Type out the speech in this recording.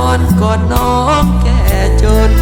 อนกอดน้องแก่จน